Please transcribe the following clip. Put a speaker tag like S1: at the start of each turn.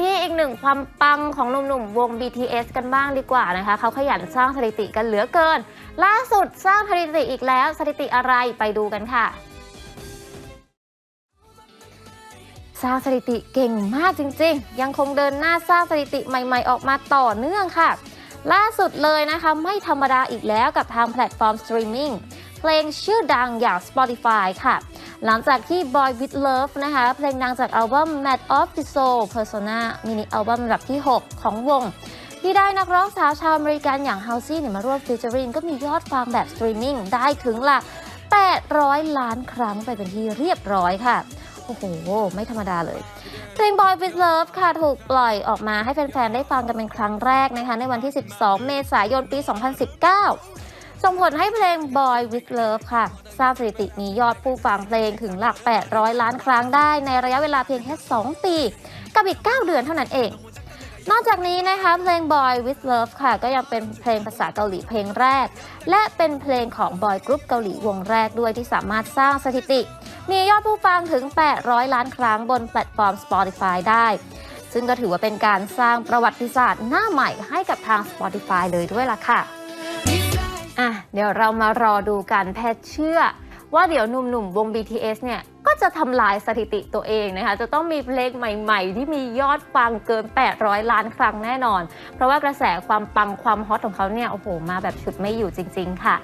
S1: ที่อีกหนึ่งความปังของหนุ่มๆวง BTS กันบ้างดีกว่านะคะเขาขยันสร้างสถิติกันเหลือเกิน ล่าสุดสร้างสถิติอีกแล้วสถิติอะไรไปดูกันค่ะสร้างสถิติเก่งมากจริงๆ ยังคงเดินหน้าสร้างสถิติใหม่ ๆ ออกมาต่อเนื่องค่ะ ล่าสุดเลยนะคะ ไม่ธรรมดาอีกแล้วกับทางแพลตฟอร์มสตรีมมิ่งเพลงชื่อดังอย่าง Spotify ค่ะ หลังจากที่ Boy with Love นะคะ เพลงดังจากอัลบั้ม Mad of the Soul Persona มินิอัลบั้มลำดับที่ 6 ของวง ที่ได้นักร้องสาวชาวอเมริกันอย่าง h a l s e y เนี่ยมาร่วมฟีเจอริงก็มียอดฟังแบบสตรีมมิ่งได้ถึงหลัก 800 ล้านครั้งไปเป็นที่เรียบร้อยค่ะ โอ้โห ไม่ธรรมดาเลยเพลง Boy with Love ค่ะ ถูกปล่อยออกมาให้แฟน ๆ ได้ฟังกันเป็นครั้งแรกนะคะ ในวันที่ 12 เมษายนปี 2019 ส่งผลให้เพลง Boy with Love ค่ะ สร้างสถิติมียอดผู้ฟังเพลงถึงหลัก 800 ล้านครั้งได้ในระยะเวลาเพียงแค่ 2 ปี กับอีก 9 เดือนเท่านั้นเอง นอกจากนี้นะคะเพลง Boy with Love ค่ะ ก็ยังเป็นเพลงภาษาเกาหลีเพลงแรก และเป็นเพลงของบอยกรุ๊ปเกาหลีวงแรกด้วยที่สามารถสร้างสถิติ มียอดผู้ฟังถึง 800 ล้านครั้งบนแพลตฟอร์ม Spotify ได้ ซึ่งก็ถือว่าเป็นการสร้างประวัติศาสตร์หน้าใหม่ให้กับทาง Spotify เลยด้วยล่ะค่ะ อะเดี๋ยวเรามารอดูกันแพทย์เชื่อ ว่าเดี๋ยวหนุ่มๆวง BTS เนี่ยก็จะทำลายสถิติตัวเองนะคะ จะต้องมีเพลงใหม่ๆ ที่มียอดฟังเกิน 800 ล้านครั้งแน่นอน เพราะว่ากระแสความปังความฮอตของเขาเนี่ยโอ้โหมาแบบฉุดไม่อยู่จริง ๆ ค่ะ